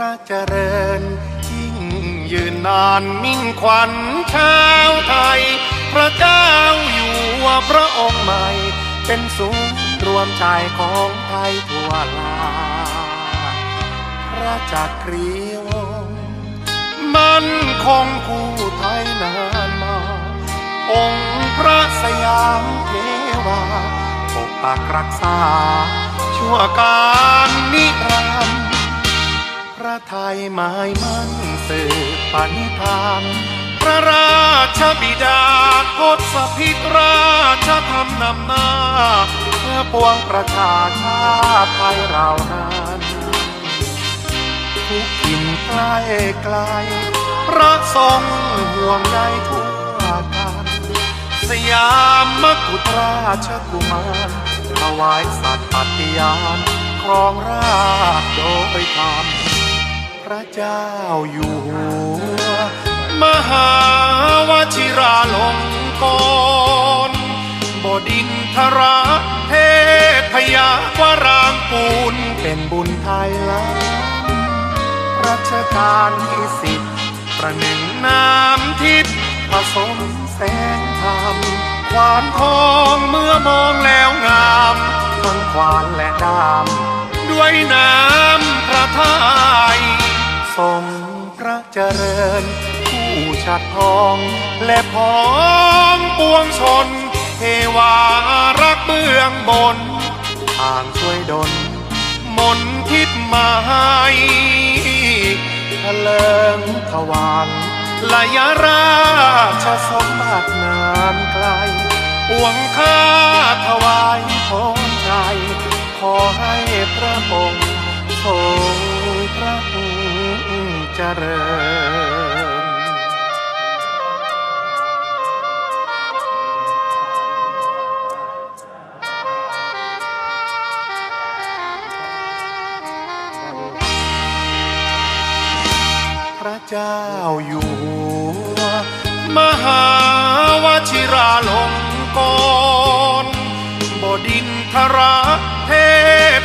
ระเจริญ ยิ่งยืนนานมิ่งขวัญชาวไทย พระเจ้าอยู่หัวพระองค์ใหม่ เป็นศูนย์รวมใจของไทยทั่วลา พระจักรีวงศ์มันคงคู่ไทยนานมา องค์พระสยามเทวาปกปักรักษา ชั่วการนิรันดร์ ไทยหมายมั่นสืบปณิธาน พระราชบิดาทศพิตราชธรรมนำหน้า เพื่อปวงประชาชาติไทยเรานั้นทุกถิ่นใกล้ไกล พระทรงห่วงใยทั่วกันสยามมกุฎราชกุมารถวายสัตย์ปฏิญาณครองราชโดยธรรม ระเจ้าอยู่หัว มหาวชิราลงกรณบดินทรเทพยาวรางกูลเป็นบุญไทยล้ำรัชกาลที่สิบประหนึ่งน้ำทิพย์ผสมแสงธรรมควานทองเมื่อมองแล้วงามทั้งควานและดาม ด้วยน้ำพระทัย ทรงพระเจริญ ผู้ชัดทอง และพ้องปวงชน เทวารักเบื้องบนทางช่วยดลมนทิพมาให้ทะเลิงทวารลายราชสมบัตินานไกลปวงข้าถวายพรใจ ขอให้พระองค์ทรง เจริญ พระเจ้าอยู่หัวมหาวชิราลงกรณ์บดินทรเท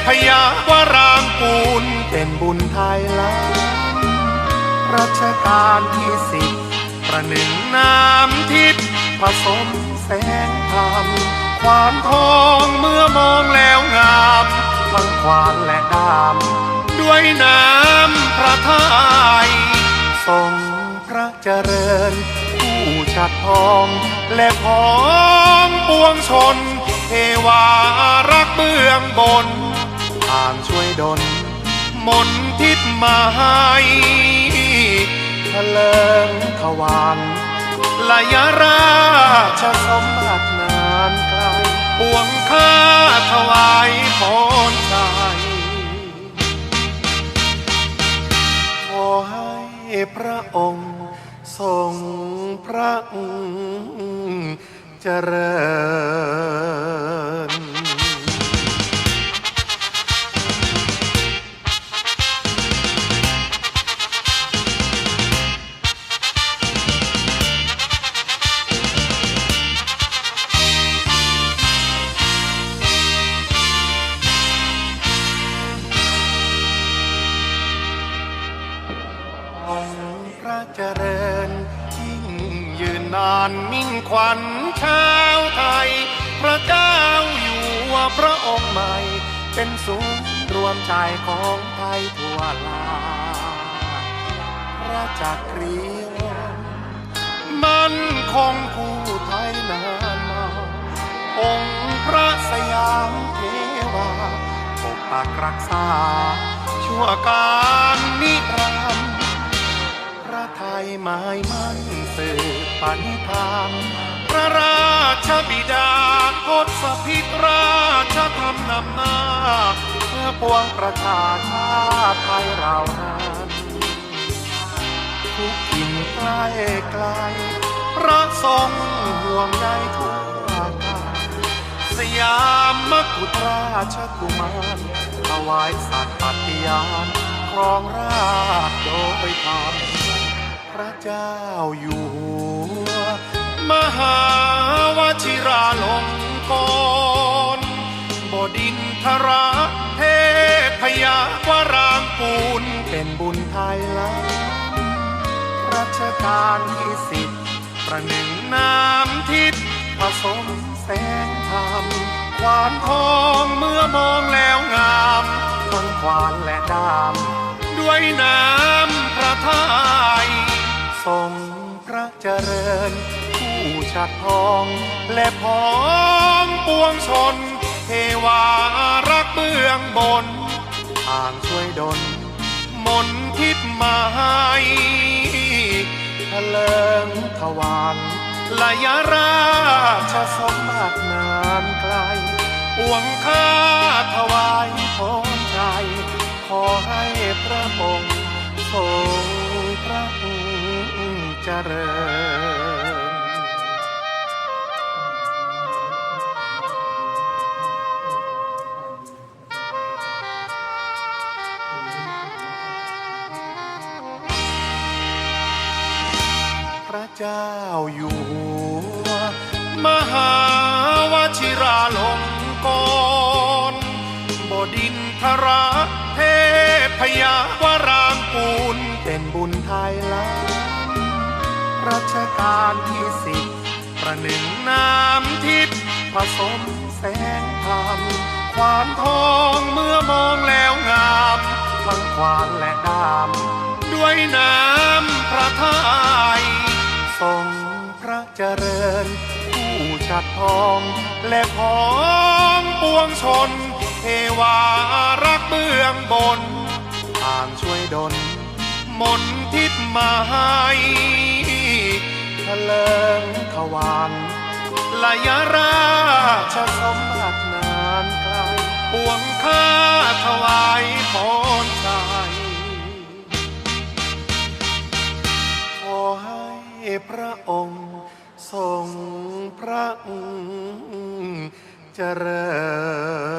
พยาวรางกูลเป็นบุญไทยล้ำ รัชกาลที่สิบประหนึ่งน้ำทิพย์ผสมแสงธรรมควานทองเมื่อมองแล้วงามทั้งควานและดาม ด้วยน้ำพระทัยทรงพระเจริญ ผู้ชัดทองและพ้องปวงชนเทวารักเบื้องบนทางช่วยดลมนทิพมาให้ ทะเลิงทวารลายราชสมบัตินานไกลปวงข้าถวายพรใจขอให้พระองค์ทรงพระเจริญ พระเจริญยิ่งยืนนานมิ่งขวัญชาวไทย พระเจ้าอยู่หัวพระองค์ใหม่ เป็นศูนย์รวมใจของไทยทั่วลาพระจักรีวงมันคงคู่ไทยนานมาองค์พระสยามเทวาปกปักรักษา ชั่วการนิรันดร์พระไทย หมายมั่นสืบปณิธานพระราชบิดาทศพิตราชธรรมนำหน้า เพื่อปวงประชาชาติไทยเรานั้นทุกถิ่นใกล้ไกล พระทรงห่วงใยทั่วกันสยามมกุฎราชกุมารถวายสัตย์ปฏิญาณครองราชย์โดยธรรม พระเจ้าอยู่หัว มหาวชิราลงกรณ์บดินทรเทพยาวรางกูลเป็นเป็นบุญไทยล้ำรัชกาลที่สิบประหนึ่งน้ำทิพย์ผสมแสงธรรมควานทองเมื่อมองแล้วงามทั้งควานและดามด้วยน้ำพระทัย ทรงพระเจริญ ผู้ชัดทองและพ้องปวงชน เทวารักเบื้องบนทางช่วยดลมนทิพมาให้ทะเลิงทวารลายราชสมบัตินานไกลปวงข้าถวายพร ริญ พระเจ้าอยู่หัวมหาวชิราลงกรณ์บดินทรเทพยาวรา รัชกาลที่สิบประหนึ่งน้ำทิพย์ผสมแสงธรรมควานทองเมื่อมองแล้วงามทั้งควานและดามด้วยน้ำพระทัยทรงพระเจริญ ผู้ชัดทองและพ้องปวงชนเทวารักเบื้องบน ทางช่วยดลมนทิพย์มาให้ ทะเลิงทวารลายราชสมบัตินานไกลปวงข้าถวายพรใจขอให้พระองค์ทรงพระเจริญ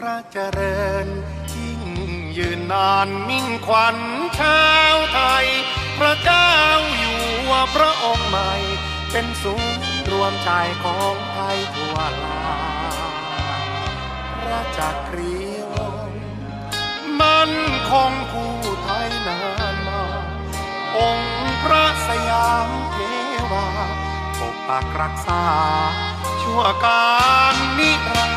พระเจริญ ยิ่งยืนนานมิ่งขวัญชาวไทย พระเจ้าอยู่หัวพระองค์ใหม่ เป็นศูนย์รวมใจของไทยทั่วลาพระจักรีวงศ์มันคงคู่ไทยนานมา องค์พระสยามเทวาปกปักรักษา ชั่วการนิรั